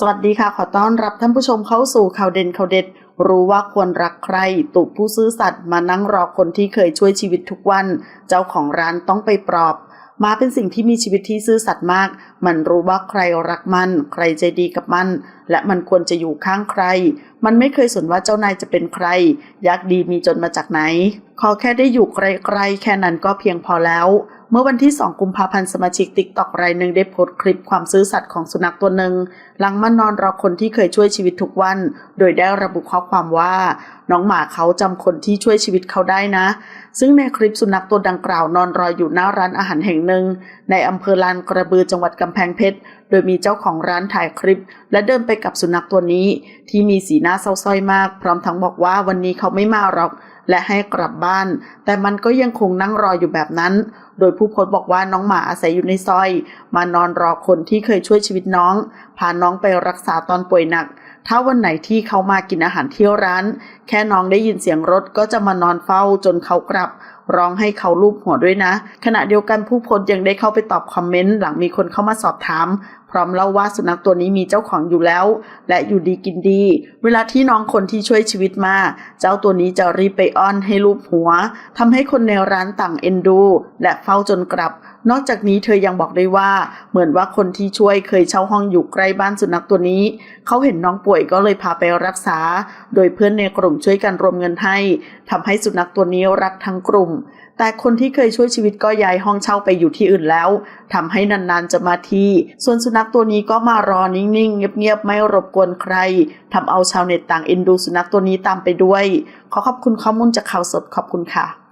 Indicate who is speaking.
Speaker 1: สวัสดีค่ะ ขอต้อนรับท่านผู้ชมเข้าสู่ข่าวเด่นข่าวเด็ด รู้ว่าควรรักใครตุกผู้ซื่อสัตย์มานั่งรอคนที่เคยช่วยชีวิตทุกวัน เจ้าของร้านต้องไปปลอบมาเป็นสิ่งที่มีชีวิตที่ซื่อสัตย์มาก มันรู้ว่าใครรักมัน ใครใจดีกับมัน และมันควรจะอยู่ข้างใคร มันไม่เคยสนว่าเจ้านายจะเป็นใคร ยากดีมีจนมาจากไหน ขอแค่ได้อยู่ไกลๆแค่นั้นก็เพียงพอแล้ว เมื่อวันที่ 2 กุมภาพันธ์สมาชิกติ๊กตอกรายหนึ่งได้โพสต์คลิปความซื่อสัตย์ของสุนัขตัวหนึ่งหลังมานอนรอคนที่เคยช่วยชีวิตทุกวัน โดยได้ระบุข้อความว่า น้องหมาเขาจำคนที่ช่วยชีวิตเขาได้นะ ซึ่งในคลิปสุนัขตัวดังกล่าวนอนรออยู่หน้าร้านอาหารแห่งหนึ่ง ในอำเภอลานกระบือจังหวัดกำแพงเพชรโดยมีเจ้าของร้านถ่ายคลิป และเดินไปกับสุนัขตัวนี้ ที่มีสีหน้าเศร้าส้อยมาก พร้อมทั้งบอกว่าวันนี้เขาไม่มาหรอก และให้กลับบ้าน แต่มันก็ยังคงนั่งรออยู่แบบนั้น โดยผู้โพสต์บอกว่าน้องหมาอาศัยอยู่ในซอย มานอนรอคนที่เคยช่วยชีวิตน้อง พาน้องไปรักษาตอนป่วยหนัก ถ้าวันไหนที่เขามากินอาหารที่ร้าน แค่น้องได้ยินเสียงรถก็จะมานอนเฝ้าจนเขากลับร้องให้เขาลูบหัวด้วยนะ ขณะเดียวกันผู้โพสต์ยังได้เข้าไปตอบคอมเมนต์หลังมีคนเข้ามาสอบถามพร้อมเล่าว่าสุนัขตัวนี้มีเจ้าของอยู่แล้ว และอยู่ดีกินดี เวลาที่น้องคนที่ช่วยชีวิตมา เจ้าตัวนี้จะรีบไปอ้อนให้ลูบหัวทำให้คนในร้านต่างเอ็นดู และเฝ้าจนกลับ นอกจากนี้เธอยังบอกได้ว่า เหมือนว่าคนที่ช่วยเคยเช่าห้องอยู่ใกล้บ้านสุนัขตัวนี้ เขาเห็นน้องป่วยก็เลยพาไปรักษา โดยเพื่อนในกลุ่มช่วยกันรวมเงินให้ทำให้สุนัขตัวนี้รักทั้งกลุ่ม แต่คนที่เคยช่วยชีวิตก็ย้ายห้องเช่าไปอยู่ที่อื่นแล้วทำให้นานๆจะมาทีส่วนสุนัขตัวนี้ก็มารอนิ่งๆ เงียบๆ ไม่รบกวนใครทำเอาชาวเน็ตต่างเอ็นดูสุนัขตัวนี้ตามไปด้วย ขอขอบคุณข้อมูลจากข่าวสดขอบคุณค่ะ